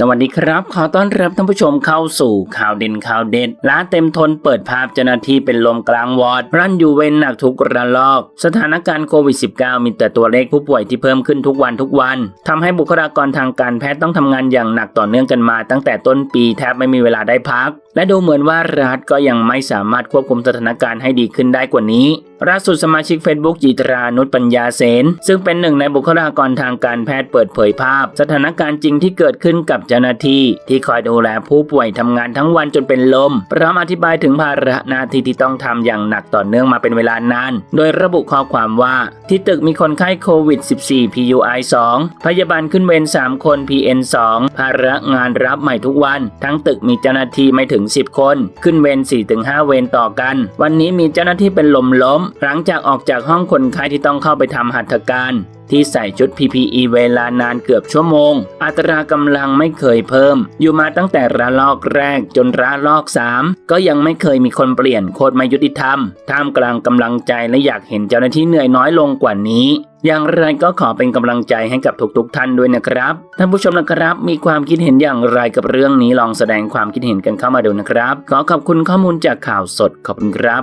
สวัสดีครับ ขอต้อนรับท่านผู้ชมเข้าสู่ข่าวเด่นข่าวเด็ดร้านเต็มทนเปิดภาพเจ้าหน้าที่เป็นลมกลางวอร์ดรั่นอยู่เวนหนักทุกระลอก สถานการณ์โควิด -19 มีแต่ตัวเลขผู้ป่วยที่เพิ่มขึ้นทุกวันทุกวันทำให้บุคลากรทางการแพทย์ต้องทำงานอย่างหนักต่อเนื่องกันมา ตั้งแต่ต้นปีแทบไม่มีเวลาได้พัก และดูเหมือนว่ารัฐก็ยังไม่สามารถควบคุมสถานการณ์ให้ดีขึ้นได้กว่านี้ล่าสุดสมาชิก Facebook จิตรานุชปัญญาเสนซึ่งเป็นหนึ่งในบุคลากรทางการแพทย์เปิดเผยภาพ สถานการณ์จริงที่เกิดขึ้นกับเจ้าหน้าที่ที่คอยดูแลผู้ป่วยทำงานทั้งวันจนเป็นลม พร้อมอธิบายถึงภาระหน้าที่ที่ต้องทำอย่างหนักต่อเนื่องมาเป็นเวลานาน โดยระบุข้อความว่า ที่ตึกมีคนไข้โควิด 14 PUI 2 พยาบาลขึ้นเวร3 คน PN 2ภาระงานรับใหม่ทุกวัน ทั้งตึกมีเจ้าหน้าที่ไม่ถึง 10 คน ขึ้นเวร4-5 เวรต่อกัน วันนี้มีเจ้าหน้าที่เป็นลมล้ม หลังจากออกจากห้องคนไข้ที่ต้องเข้าไปทำหัตถการ ที่ใส่ชุด PPE เวลานานเกือบชั่วโมง อัตรากำลังไม่เคยเพิ่ม อยู่มาตั้งแต่ระลอกแรกจนระลอก 3 ก็ยังไม่เคยมีคนเปลี่ยนโคตรไม่ยุติธรรม ท่ามกลางกำลังใจและอยากเห็นเจ้าหน้าที่เหนื่อยน้อยลงกว่านี้อย่างไรก็ขอเป็นกำลังใจให้กับทุกๆทท่านด้วยนะครับ ท่านผู้ชมนะครับ มีความคิดเห็นอย่างไรกับเรื่องนี้ลองแสดงความคิดเห็นกันเข้ามาดูนะครับ ขอขอบคุณข้อมูลจากข่าวสดขอบคุณครับ